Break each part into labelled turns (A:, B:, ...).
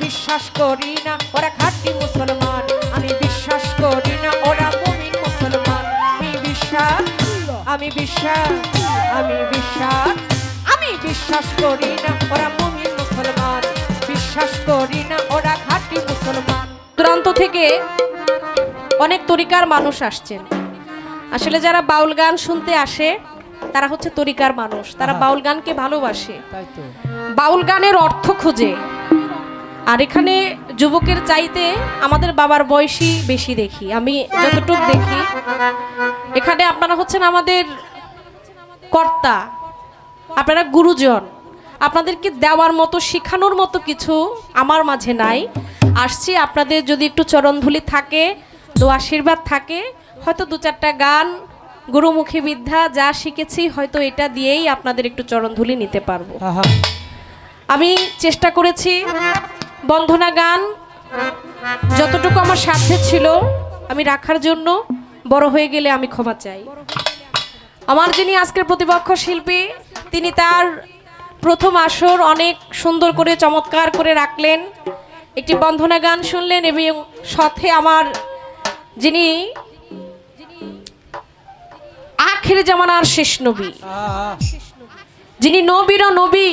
A: বিশ্বাস করি না ওরা খাঁটি মুসলমান। আমি বিশ্বাস করি না ওরা মুমিন মুসলমান। আমি বিশ্বাস আমি বিশ্বাস আমি বিশ্বাস। আমি বিশ্বাস করি না ওরা মুমিন মুসলমান। বিশ্বাস করি না ওরা খাঁটি মুসলমান।
B: দূরান্ত থেকে অনেক তরিকার মানুষ আসছেন। আসলে যারা বাউল গান শুনতে আসে তারা হচ্ছে তরিকার মানুষ। তারা বাউল গানকে ভালোবাসে। বাউল গানের অর্থ খোঁজে। আর এখানে যুবকের চাইতে আমাদের বাবার বয়সই বেশি দেখি আমি যতটুকু দেখি। এখানে আপনারা হচ্ছেন আমাদের কর্তা আপনারা গুরুজন। আপনাদেরকে দেওয়ার মতো শেখানোর মতো কিছু আমার মাঝে নাই। আসছি আপনাদের যদি একটু চরণধুলি থাকে তো আশীর্বাদ থাকে হয়তো দু চারটা গান গুরুমুখী বিদ্যা যা শিখেছি হয়তো এটা দিয়েই আপনাদের একটু চরণধুলি নিতে পারব। আমি চেষ্টা করেছি বন্ধনা গান, যতটুকু আমার সাধ্যে ছিল, আমি রাখার জন্য বড় হয়ে গেলে আমি ক্ষমা চাই। আমার যিনি আজকের প্রতিপক্ষ শিল্পী, তিনি তার প্রথম আসর অনেক সুন্দর করে, চমৎকার করে রাখলেন। একটি বন্ধনা গান শুনলেন এবং সাথে আমার যিনি আখের জামানার শেষ নবী, যিনি নবীর নবী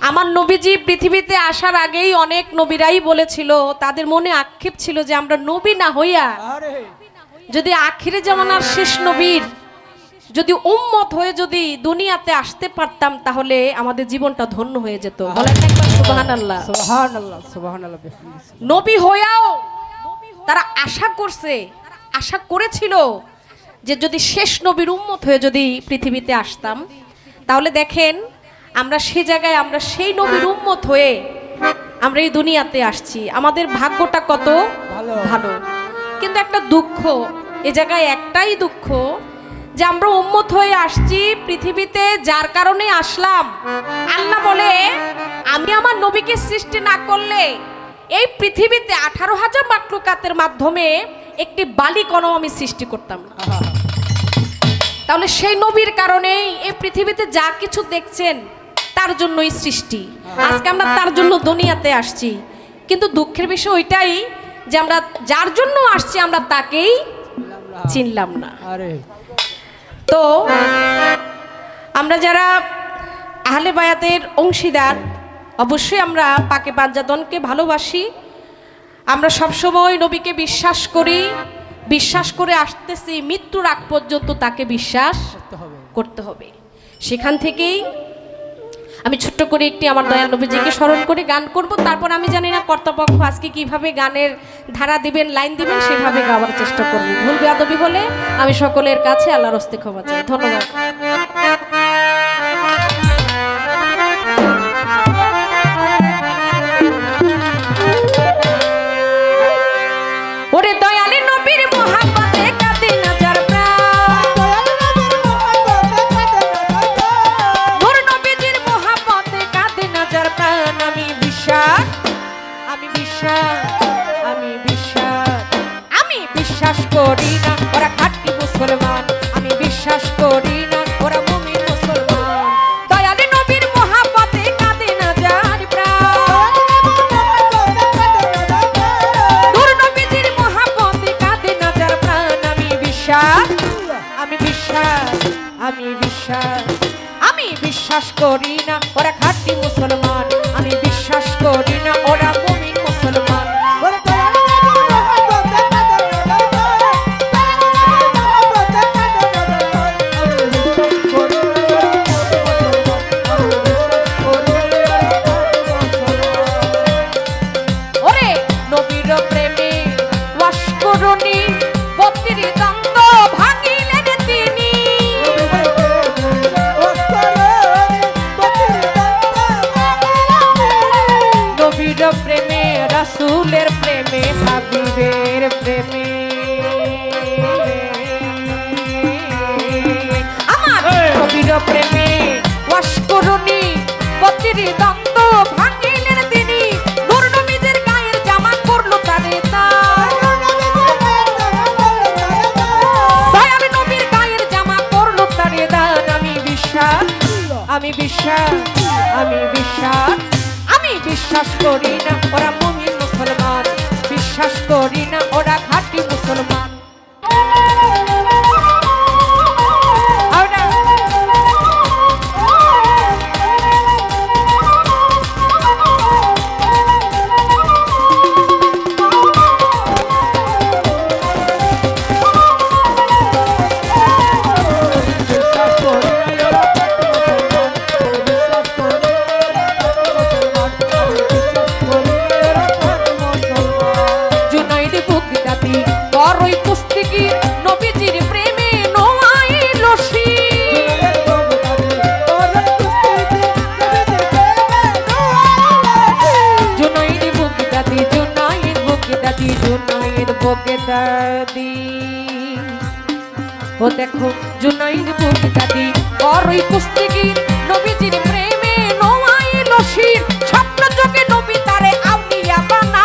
B: আমার নবীজি পৃথিবীতে আসার আগেই অনেক নবীরাই বলেছিল তাদের মনে আক্ষেপ ছিল যে আমরা নবী না হইয়া যদি আখিরে জামানার শেষ নবীর যদি উম্মত হয়ে যদি দুনিয়াতে আসতে পারতাম তাহলে আমাদের জীবনটা ধন্য হয়ে যেত। নবী হইয়াও তারা আশা করছে আশা করেছিল যে যদি শেষ নবীর উম্মত হয়ে যদি পৃথিবীতে আসতাম তাহলে দেখেন আমরা সে জায়গায় আমরা সেই নবীর উম্মত হয়ে আমরা এই দুনিয়াতে আসছি। আমাদের ভাগ্যটা কত?
C: ভালো।
B: কিন্তু একটা দুঃখ এ জায়গায় একটাই দুঃখ যে আমরা উম্মত হয়ে আসছি পৃথিবীতে যার কারণে আসলাম। আল্লাহ বলে আমি আমার নবীকে সৃষ্টি না করলে এই পৃথিবীতে আঠারো হাজার মাকলুকাতের মাধ্যমে একটি বালি বালিকণও আমি সৃষ্টি করতাম না। তাহলে সেই নবীর কারণেই এই পৃথিবীতে যা কিছু দেখছেন তার জন্যই সৃষ্টি। আজকে আমরা তার জন্য দুনিয়াতে আসছি। কিন্তু দুঃখের বিষয় ওইটাই যে আমরা যার জন্য আসছি আমরা তাকেই চিনলাম না। তো আমরা যারা আহলে বায়াতের অংশীদার অবশ্যই আমরা পাকে পাঞ্জাদনকে ভালোবাসি। আমরা সবসময় নবীকে বিশ্বাস করি বিশ্বাস করে আসতেছি মৃত্যুর আগ পর্যন্ত তাকে বিশ্বাস
C: করতে হবে।
B: করতে হবে। সেখান থেকেই আমি ছোট্ট করে একটি আমার দয়াল নবীজিকে স্মরণ করে গান করব। তারপর আমি জানি না কর্তৃপক্ষ আজকে কীভাবে গানের ধারা দিবেন, লাইন দিবেন, সেভাবে গাওয়ার চেষ্টা করব। ভুল বেয়াদবি হলে আমি সকলের কাছে আল্লাহর হস্তে ক্ষমা চাই। ধন্যবাদ। নবীর আমি বিশ্বাস আমি বিশ্বাস আমি বিশ্বাস করি না ওরা মুমিন মুসলমান, বিশ্বাস করি না ওরা খাঁটি মুসলমান। বুগদাদি ও দেখো জুনাইদ বুগদাদি বড়ই কুস্তিগি নবীজির প্রেমে নোয়াই স্বপ্ন যোগে নবী তারে আউলিয়া বানা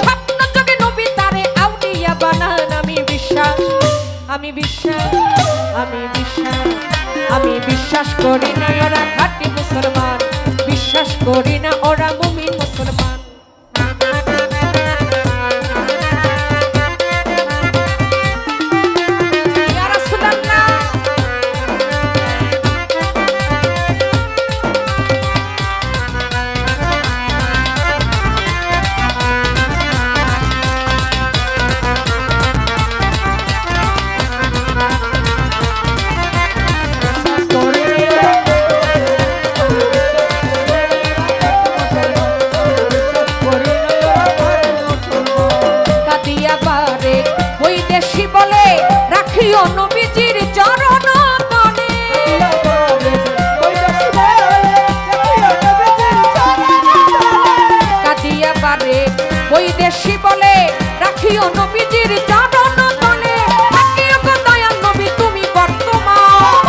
B: স্বপ্ন যোগে নবী তারে আউলিয়া বানান আমি বিশ্বাস আমি বিশ্বাস আমি বিশ্বাস আমি বিশ্বাস করি না ওরা খাঁটি মুসলমান বিশ্বাস করি না ওরা বৈদেশি বলে, রাখিও নবীজির চরণ তলে থাকিও গো দয়াল নবী, তুমি বর্তমান।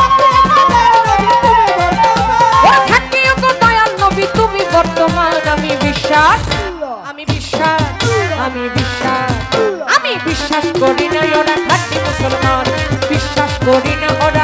B: গো দয়াল নবী, তুমি বর্তমান। আমি বিশ্বাস আমি বিশ্বাস আমি বিশ্বাস আমি বিশ্বাস করি না ওরা মুসলমান। বিশ্বাস করি না ওরা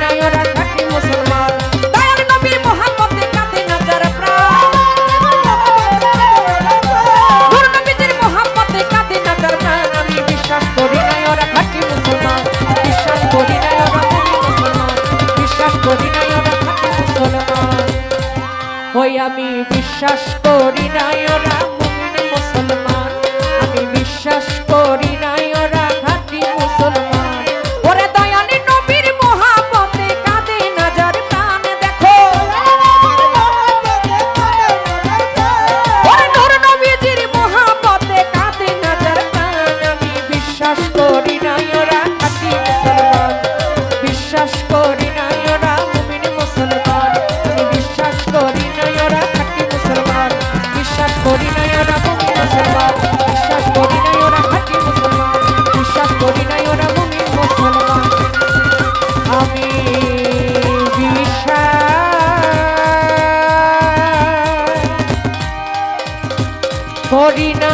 B: আমি বিশ্বাস করি না ওরা মুসলমান। আমি বিশ্বাস করি করি না